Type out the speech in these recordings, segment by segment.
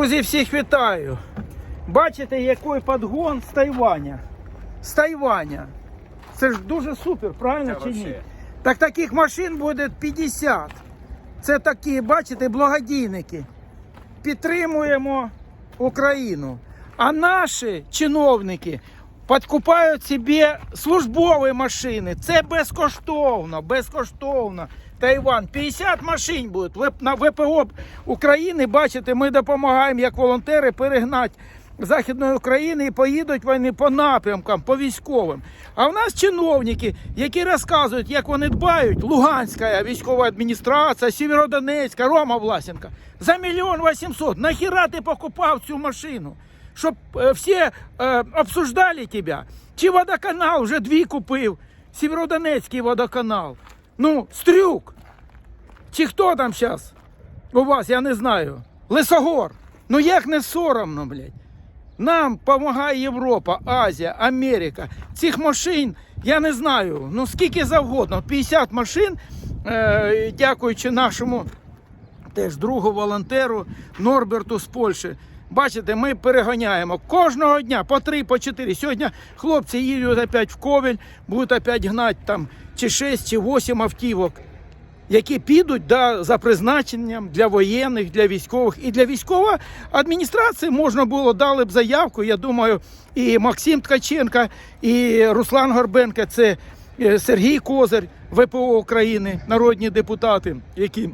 Друзі, всіх вітаю. Бачите, який подгон з Тайваня. З Тайваня. Це ж дуже супер, правильно Це чи ні? вообще. Так таких машин буде 50. Це такі, бачите, благодійники. Підтримуємо Україну. А наші чиновники підкупають собі службові машини. Це безкоштовно, безкоштовно. Тайван, 50 машин Вип- на ВПО України. Бачите, ми допомагаємо як волонтери перегнати Західної України і поїдуть вони по напрямкам, по військовим. А в нас чиновники, які розказують, як вони дбають, Луганська військова адміністрація, Сєвєродонецька, Рома Власенко, за мільйон вісімсот. Нахіра ти покупав цю машину? Щоб е, всі е, обсуждали тебе. Чи водоканал вже дві купив, Сєвєродонецький водоканал. Ну, стрюк. Чи хто там зараз у вас, я не знаю. Лисогор. Ну як не соромно, блядь. Нам допомагає Європа, Азія, Америка. Цих машин, я не знаю, ну скільки завгодно. 50 машин, е, дякуючи нашому теж другу волонтеру Норберту з Польщі. Бачите, ми переганяємо кожного дня по три, по чотири. Сьогодні хлопці їдуть опять в Ковель, будуть опять гнати там чи 6, чи 8 автівок які підуть да, за призначенням для воєнних, для військових. І для військової адміністрації можна було дали б заявку. Я думаю, і Максим Ткаченко, і Руслан Горбенко, це е, Сергій Козир, ВПО України, народні депутати, які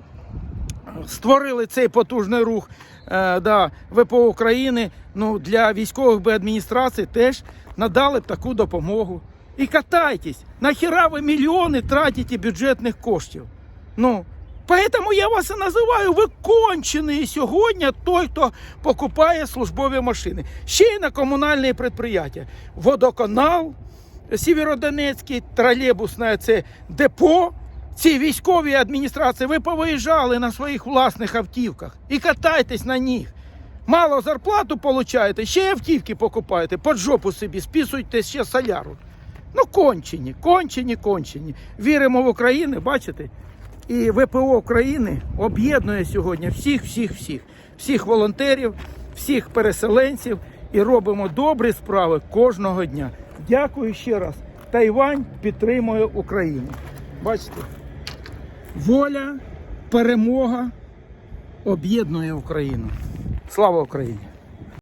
створили цей потужний рух е, да, ВПО України. Ну, для військових би адміністрацій теж надали б таку допомогу. І катайтесь, нахіра ви мільйони тратите бюджетних коштів. Ну, поэтому я вас і називаю ви сьогодні той, хто покупає службові машини. Ще й на комунальні підприємства. Водоканал, Сєвєродонецький, тролейбусне це депо. Ці військові адміністрації, ви повиїжджали на своїх власних автівках і катайтесь на них. Мало зарплату получаєте, ще й автівки покупаєте, під жопу собі, списуйте ще соляру. Ну, кончені, кончені, кончені. Віримо в Україну, бачите? І ВПО України об'єднує сьогодні всіх, всіх, всіх, всіх волонтерів, всіх переселенців і робимо добрі справи кожного дня. Дякую ще раз. Тайвань підтримує Україну. Бачите, воля, перемога об'єднує Україну. Слава Україні!